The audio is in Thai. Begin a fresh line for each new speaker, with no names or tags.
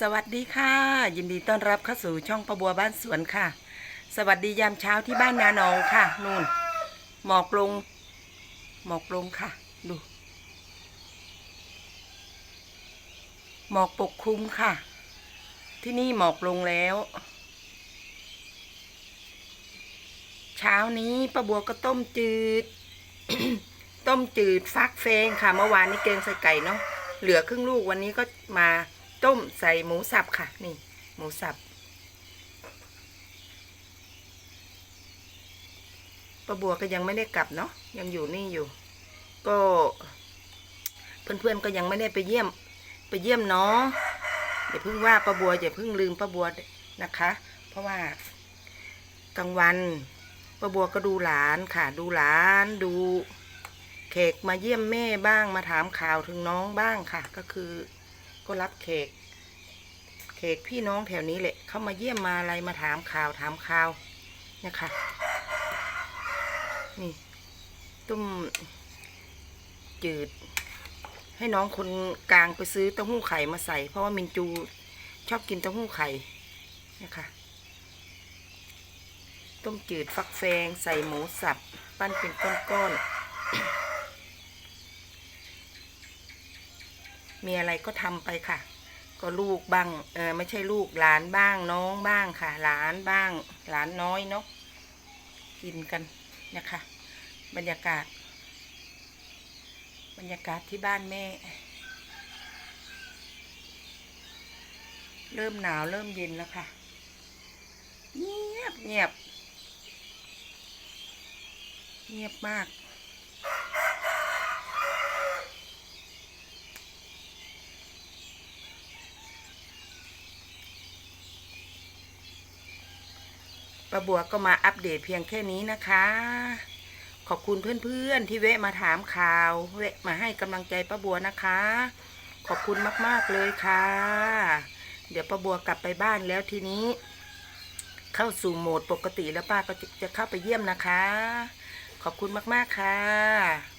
สวัสดีค่ะ ยินดีต้อนรับเข้าสู่ช่องประบัวบ้านสวนค่ะ สวัสดียามเช้าที่บ้านนาหนองค่ะนู่น หมอกลง หมอกลงค่ะ ดู หมอกปกคลุมค่ะ ที่นี่หมอกลงแล้ว เช้านี้ป้าบัวก็ต้มจืด ต้มจืดฟักเฟงค่ะ เมื่อวานนี้เกงใส่ไก่เนาะเหลือครึ่งลูกวันนี้ก็มา ต้มใส่หมูสับค่ะ นี่ หมูสับป้าบัวก็ยังไม่ได้กลับเนาะยังอยู่นี่อยู่ ก็ เพื่อนๆก็ยังไม่ได้ไปเยี่ยม ไปเยี่ยมเนาะอย่าเพิ่งว่าป้าบัวอย่าเพิ่งลืมป้าบัวนะคะ เพราะว่ากลางวันป้าบัวก็ดูหลานค่ะ ดูหลานดูเขกมาเยี่ยมแม่บ้างมาถามข่าวถึงน้องบ้างค่ะ ก็คือ ก็รับเขกเขกพี่น้องแถวนี้แหละ เข้ามาเยี่ยมมาอะไรมาถามข่าวถามข่าวเนี่ยค่ะนี่ต้มจืด ให้น้องคนกลางไปซื้อเต้าหู้ไข่มาใส่ เพราะว่ามินจูชอบกินเต้าหู้ไข่เนี่ยค่ะต้มจืดฟักแฟงใส่หมูสับ ปั้นเป็นก้อนๆ มีอะไรก็ทำไปค่ะ ก็ลูกบ้างเออไม่ใช่ลูกหลานบ้างน้องบ้างค่ะ หลานบ้าง หลานน้อยเนาะกินกันนะคะ บรรยากาศ บรรยากาศที่บ้านแม่ เริ่มหนาวเริ่มเย็นแล้วค่ะเงียบเงียบเงียบมาก ประบัวก็มาอัปเดตเพียงแค่นี้นะคะ ขอบคุณเพื่อนๆที่แวะมาถามข่าวแวะมาให้กำลังใจป้าบัวนะคะ ขอบคุณมากๆเลยค่ะ เดี๋ยวป้าบัวกลับไปบ้านแล้วทีนี้ เข้าสู่โหมดปกติแล้วป้าก็จะจะเข้าไปเยี่ยมนะคะ ขอบคุณมากๆค่ะ